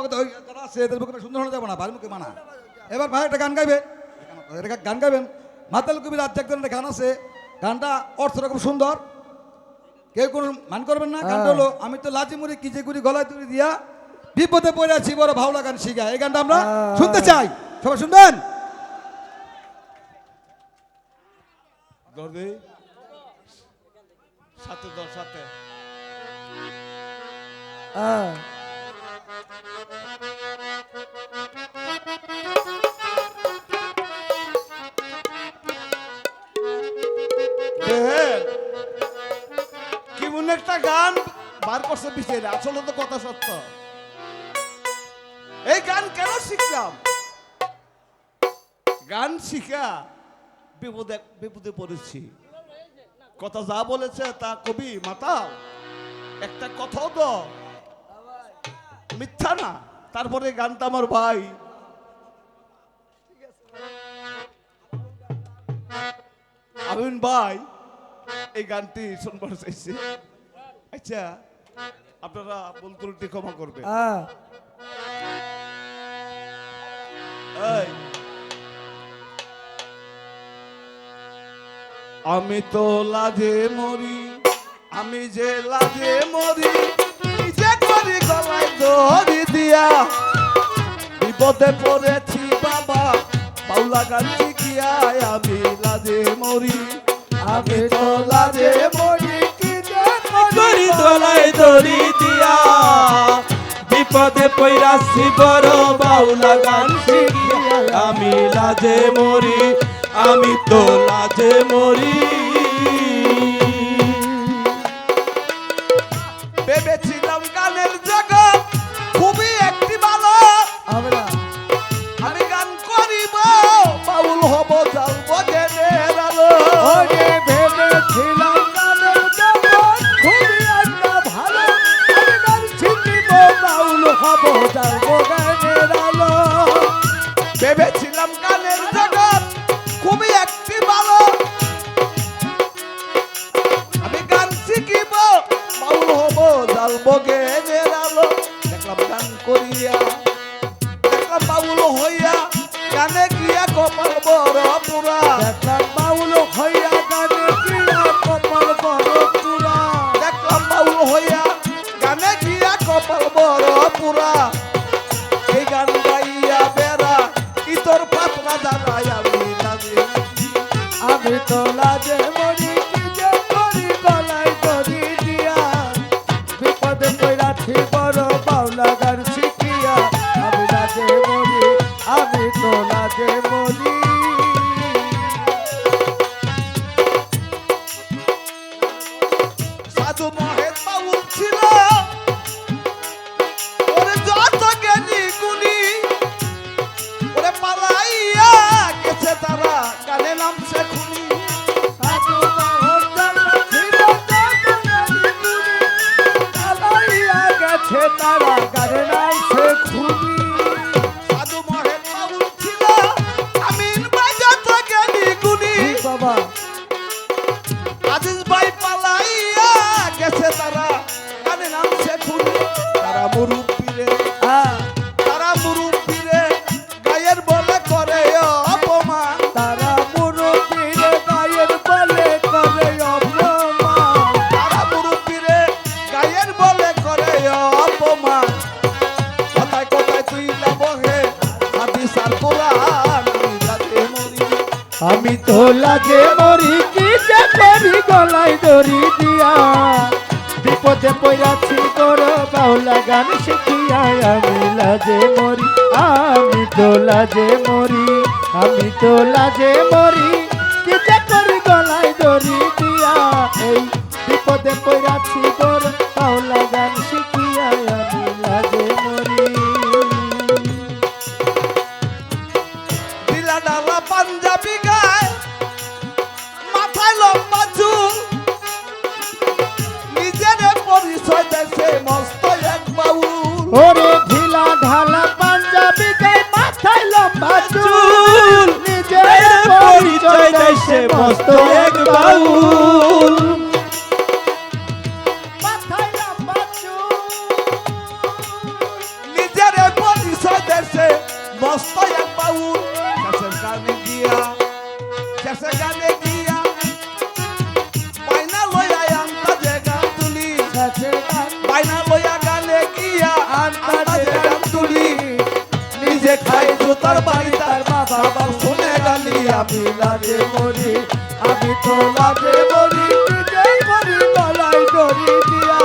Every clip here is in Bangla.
ওই যারা আছে এদের মুখে সুন্দর হলে যাব না ভাই মুখে মানা। এবার ভাই একটা গান গাইবে। এটা গান গাইবেন। মাতাল কবির একজন একটা গান আছে। গানটা অর্থটা খুব সুন্দর। কেউ কোনো মান করবেন না। গানটা হলো আমি তো লাচি মুড়ি কিচে গুড়ি গলায় তুলি দিয়া বিপদে পড়ে আছি বড় ভাওলা গান শিখা। এই গানটা আমরা শুনতে চাই। সবাই শুনবেন? দর্দি সাথে দর সাথে। হ্যাঁ। একটা গান বার করছে বিচেরে আসলে তো কথা সত্য। এই গান কেন শিখলাম? গান শিখা বিপদে বিপদে পড়েছি। কথা যা বলেছে তা কবি মাতা একটা কথাও তো মিথ্যা না। তারপরে গানটা আমার ভাই। আমিন ভাই, এই গানটি শুনবার চাইছি। আচ্ছা। আপনারা ভুল ত্রুটি ক্ষমা করবেন। হ্যাঁ আমি তো লাজে মরি আমি যে লাজে মরি নিজে করি গলায় দড়ি দিয়া বিপদে পড়েছি বাবা পাউলা গান শিখিয়া আমি লাজে মরি আমি তো লাজে মরি। দোলায় দড়ি দিয়া। বিপদে পৈরাছি বড় বাউলা গান আমি লাজে মরি, আমি তো লাজে মরি। বাউল হইয়া, গানে গিয়া কপাল বড় পুরা। দেখলাম বাউল হইয়া কিনা কপাল বড় পুরা। দেখলাম হইয়া গিয়া কপাল বড় পুরা। গান গাইয়া বেড়া ইতর আমি আমি মরি গেছে তারা গানে বলে করে অপমান। কথায় কথায় তুই বহে, হাদিস আর কোরআন, আমি তো লাজে মরি, কি যে করি গলায় দড়ি দিয়া। বিপদে পড়াছি তোর বাউলা গান শিখিয়া, আমি লাজে মরি, আমি তো লাজে মরি, আমি তো লাজে মরি, কি যে করি গলায় দড়ি দিয়া। এই বিপদে পড়াছি তোর ঢিলা পাঞ্জাবি গায়ে মাথায় লম্বা চুল নিজের পরিচয় দেশে মস্ত এক বাউল। মাথায় লম্বা চুল। নিজের মস্ত এক বাউল। কাছের কানে গিয়া জুতার বাড়ি, তার বাবা বাবা শুনে গালি আমি লাজে মরি, আমি তো লাজে মরি, নিজেই মরি, গলায় নিয়া।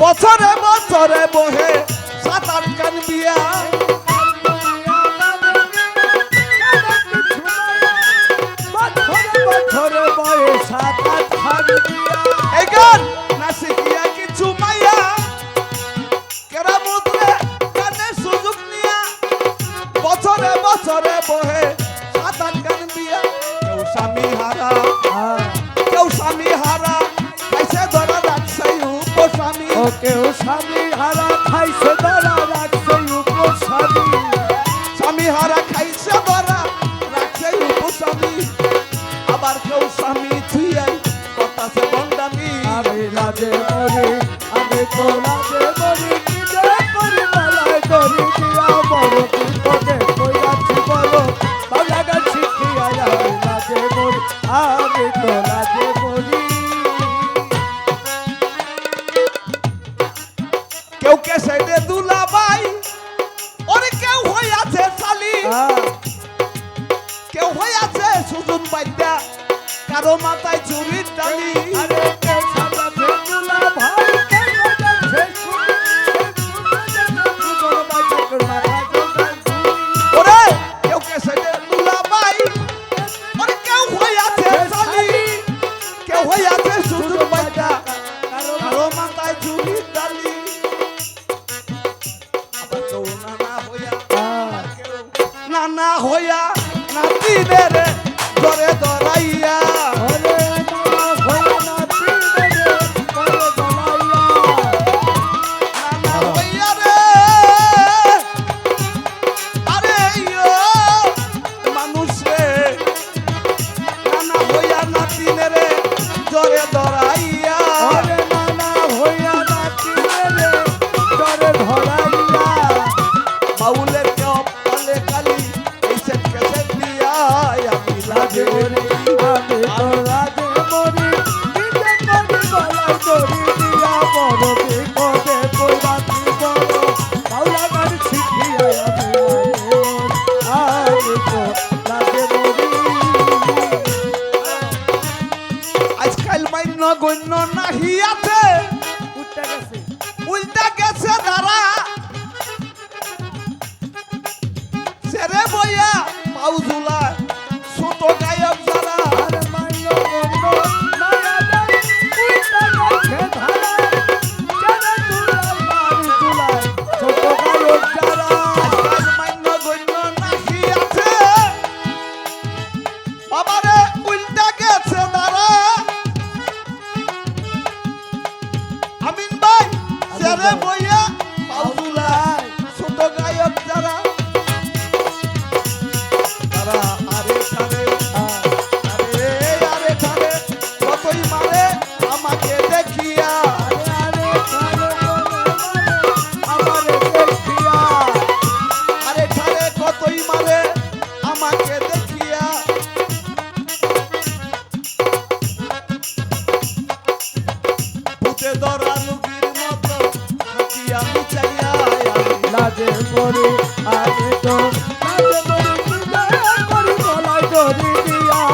বছরে বছরে বহে সাঁতার গান বিয়া বছরে বয়স সাত আট খান দিয়া। এই গান! না শিখিয়া কিছু মাইয়া কেরামতরে গানের সুযোগ নিয়া। বছরে বছরে বহে সাঁতার গান বিয়া কেউ স্বামী হারা। আহ, কেউ স্বামী হারা। খাইছে ধরা রাখছে উপস্বামী। কেউ স্বামী লাজে মরি আমি তো লাজে মরি নিজে করি। গলায় দড়ি দিয়া বড় বিপদে কইরাছি বলো? বাংলা গান শিখিয়া আমি লাজে মরি আমি তো লাজে মরি কেউ কে সাইডে দুলা ভাই ওরে কেউ হইয়াছে শালি। আহ, কেউ হইয়াছে সুজন বাইদা কারও মাথায় চুরির ডালি আরে হইয়াছে সুজন বাইদা কারও মাথায় চুরির ডালি। আবার কেউ নানা হইয়া নানা হইয়া নাতিদের ধরে বাবারে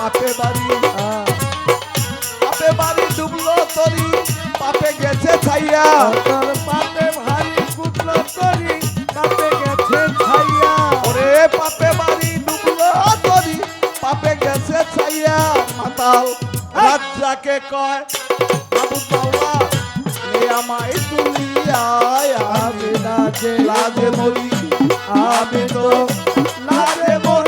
বাপে বাড়ি বাপে বাড়ি ডুবলো তরি বাপে গেছে ছাইয়া। তোর বাপে ভারী ডুবলো তরি বাপে গেছে ছাইয়া। ওরে বাপে বাড়ি ডুবলো তরি বাপে গেছে ছাইয়া। মাতাল হ্যাঁ। রাজাকে কয় আবু তাওলা আমায় তুমি আয় আমি না যে মরি আমি তো লাজে মরি